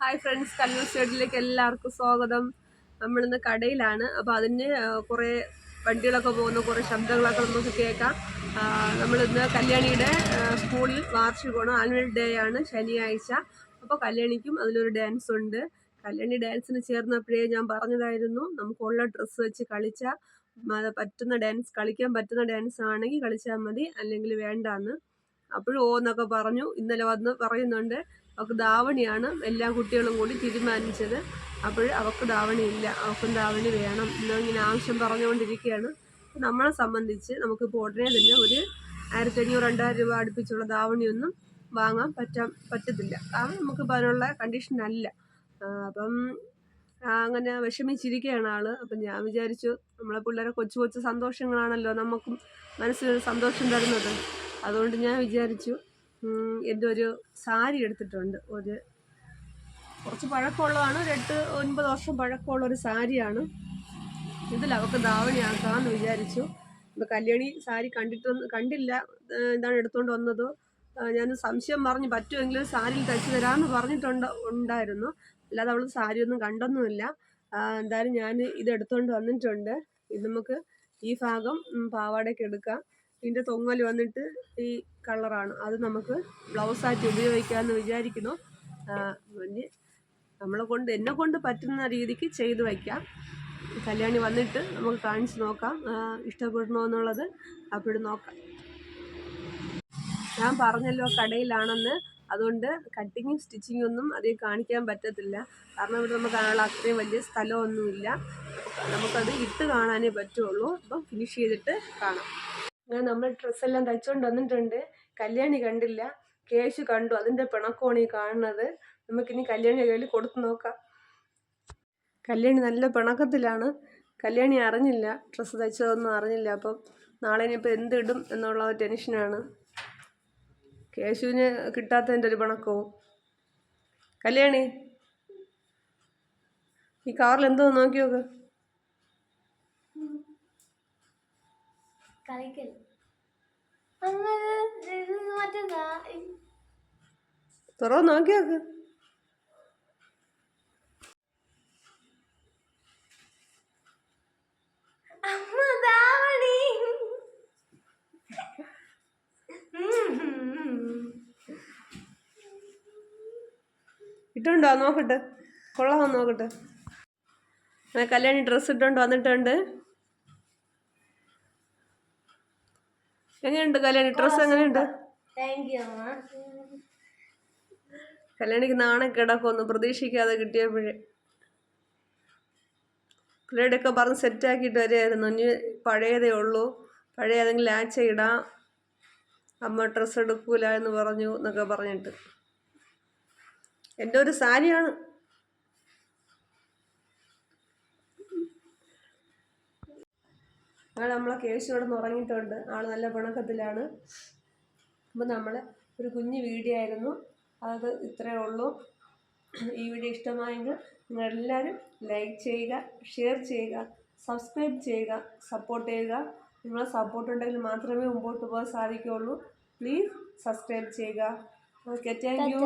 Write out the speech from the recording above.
Hi friends Kallur സ്റ്റേഡിലേക്ക് എല്ലാവർക്കും സ്വാഗതം. നമ്മളിന്ന് കടയിലാണ്. അപ്പോൾ അതിന് കുറേ വണ്ടികളൊക്കെ പോകുന്ന കുറേ ശബ്ദങ്ങളൊക്കെ നമുക്ക് കേൾക്കാം. നമ്മളിന്ന് കല്യാണിയുടെ സ്കൂളിൽ പോകണം ആനുവൽ ഡേ ആണ് ശനിയാഴ്ച. അപ്പോൾ കല്യാണിക്കും അതിലൊരു ഡാൻസ് ഉണ്ട്. കല്യാണി ഡാൻസിന് ചേർന്നപ്പോഴേ ഞാൻ പറഞ്ഞതായിരുന്നു നമുക്കുള്ള ഡ്രസ്സ് വെച്ച് കളിച്ചാൽ പറ്റുന്ന ഡാൻസ് കളിക്കാൻ പറ്റുന്ന ഡാൻസ് ആണെങ്കിൽ കളിച്ചാൽ മതി അല്ലെങ്കിൽ വേണ്ടാന്ന്. അപ്പോഴും ഓന്നൊക്കെ പറഞ്ഞു ഇന്നലെ വന്ന് പറയുന്നുണ്ട്. അവൾക്ക് ധാവണിയാണ്. എല്ലാ കുട്ടികളും കൂടി തീരുമാനിച്ചത്. അപ്പോൾ അവൾക്ക് ധാവണി ഇല്ല. അവൾക്കും ധാവണി വേണം എന്നിങ്ങനെ ആവശ്യം പറഞ്ഞുകൊണ്ടിരിക്കുകയാണ്. നമ്മളെ സംബന്ധിച്ച് നമുക്കിപ്പോൾ ഉടനെ തന്നെ ഒരു ആയിരത്തി അഞ്ഞൂറ് രണ്ടായിരം രൂപ അടുപ്പിച്ചുള്ള ധാവണിയൊന്നും വാങ്ങാൻ പറ്റാൻ പറ്റത്തില്ല. കാരണം നമുക്കിപ്പോൾ അതിനുള്ള കണ്ടീഷനല്ല അപ്പം അങ്ങനെ വിഷമിച്ചിരിക്കുകയാണ് ആൾ. അപ്പം ഞാൻ വിചാരിച്ചു നമ്മളെ പിള്ളേരെ കൊച്ചു കൊച്ചു സന്തോഷങ്ങളാണല്ലോ നമുക്കും മനസ്സിൽ സന്തോഷം തരുന്നത്. അതുകൊണ്ട് ഞാൻ വിചാരിച്ചു എന്റെ ഒരു സാരി എടുത്തിട്ടുണ്ട്. ഒരു കുറച്ച് പഴക്കമുള്ളതാണ്. ഒരു എട്ട് ഒൻപത് വർഷം പഴക്കമുള്ള ഒരു സാരിയാണ്. ഇതിൽ അവൾക്ക് ധാവണിയാക്കാമെന്ന് വിചാരിച്ചു. ഇപ്പം കല്യാണി സാരി കണ്ടിട്ടൊന്നും കണ്ടില്ല. എന്താണ് എടുത്തുകൊണ്ട് വന്നത്? ഞാൻ സംശയം പറഞ്ഞ് പറ്റുമെങ്കിൽ സാരിയിൽ തയ്ച്ചു തരാമെന്ന് പറഞ്ഞിട്ടുണ്ട് ഉണ്ടായിരുന്നു. അല്ലാതെ അവൾ സാരിയൊന്നും കണ്ടൊന്നുമില്ല. എന്തായാലും ഞാൻ ഇത് എടുത്തുകൊണ്ട് വന്നിട്ടുണ്ട്. ഇത് നമുക്ക് ഈ ഭാഗം പാവാടയ്ക്ക് എടുക്കാം. ഇതിന്റെ തൊങ്ങൽ വന്നിട്ട് ഈ കളറാണ്. അത് നമുക്ക് ബ്ലൗസായിട്ട് ഉപയോഗിക്കാമെന്ന് വിചാരിക്കുന്നു. പിന്നെ നമ്മളെ കൊണ്ട് എന്നെ കൊണ്ട് പറ്റുന്ന രീതിക്ക് ചെയ്ത് വയ്ക്കാം കല്യാണി വന്നിട്ട് നമുക്ക് കാണിച്ച് നോക്കാം. ഇഷ്ടപ്പെടണോ എന്നുള്ളത് അപ്പോഴും നോക്കാം. ഞാൻ പറഞ്ഞല്ലോ കടയിലാണെന്ന്. അതുകൊണ്ട് കട്ടിങ്ങും സ്റ്റിച്ചിങ്ങും ഒന്നും അധികം കാണിക്കാൻ പറ്റത്തില്ല. കാരണം ഇവിടെ നമുക്ക് അതിനുള്ള അത്രയും വലിയ സ്ഥലമൊന്നുമില്ല. നമുക്കത് ഇട്ട് കാണാനേ പറ്റുള്ളൂ. അപ്പം ഫിനിഷ് ചെയ്തിട്ട് കാണാം. അങ്ങനെ നമ്മൾ ഡ്രസ്സെല്ലാം തയ്ച്ചുകൊണ്ട് വന്നിട്ടുണ്ട്. കല്യാണി കണ്ടില്ല. കേശു കണ്ടു. അതിന്റെ പിണക്കമാണ് ഈ കാണുന്നത്. നമുക്കിനി കല്യാണി കയ്യിൽ കൊടുത്തു നോക്കാം. കല്യാണി നല്ല പിണക്കത്തിലാണ്. കല്യാണി അറിഞ്ഞില്ല. ഡ്രസ്സ് തയ്ച്ചതൊന്നും അറിഞ്ഞില്ല. അപ്പം നാളെ ഇനിയിപ്പോൾ എന്തിടും എന്നുള്ള ഒരു ടെൻഷനാണ് കേശുവിന് കിട്ടാത്തതിന്റെ ഒരു പിണക്കവും. കല്യാണി ഈ കാറിൽ എന്തോ നോക്കി നോക്ക് കളിക്കൽ തുറന്ന് നോക്കി നോക്ക്. ഇട്ടുണ്ടോ? നോക്കട്ടെ കൊള്ളാമോ നോക്കട്ടെ കല്യാണി ഡ്രസ് ഇട്ടുകൊണ്ട് വന്നിട്ടുണ്ട്. എങ്ങനെയുണ്ട് കല്യാണി? ഡ്രസ് എങ്ങനെയുണ്ട്? കല്യാണിക്ക് യു അമ്മ. കല്യാണിക്ക് നാണക്കേടൊക്കെ പ്രതീക്ഷിക്കാതെ കിട്ടിയപ്പോഴേ. പിള്ളേരുടെയൊക്കെ പറഞ്ഞ് സെറ്റാക്കിയിട്ട് വരെയായിരുന്നു ഇനി പഴയതേ ഉള്ളൂ. പഴയ ഏതെങ്കിലും ആച്ച ഇടാം. അമ്മ ഡ്രസ്സ് എടുക്കൂല എന്ന് പറഞ്ഞു എന്നൊക്കെ പറഞ്ഞിട്ട്. എന്റെ ഒരു സാരിയാണ് അങ്ങനെ നമ്മളെ കേശു ഇവിടെ നിന്ന് ഉറങ്ങിയിട്ടുണ്ട്. ആൾ നല്ല പിണക്കത്തിലാണ്. അപ്പം നമ്മൾ ഒരു കുഞ്ഞു വീഡിയോ ആയിരുന്നു. അത് ഇത്രയേ ഉള്ളൂ. ഈ വീഡിയോ ഇഷ്ടമായെങ്കിൽ നിങ്ങളെല്ലാവരും ലൈക്ക് ചെയ്യുക ഷെയർ ചെയ്യുക സബ്സ്ക്രൈബ് ചെയ്യുക സപ്പോർട്ട് ചെയ്യുക. നിങ്ങളെ സപ്പോർട്ട് ഉണ്ടെങ്കിൽ മാത്രമേ മുമ്പോട്ട് പോകാൻ സാധിക്കുകയുള്ളൂ. പ്ലീസ് സബ്സ്ക്രൈബ് ചെയ്യുക. Okay thank you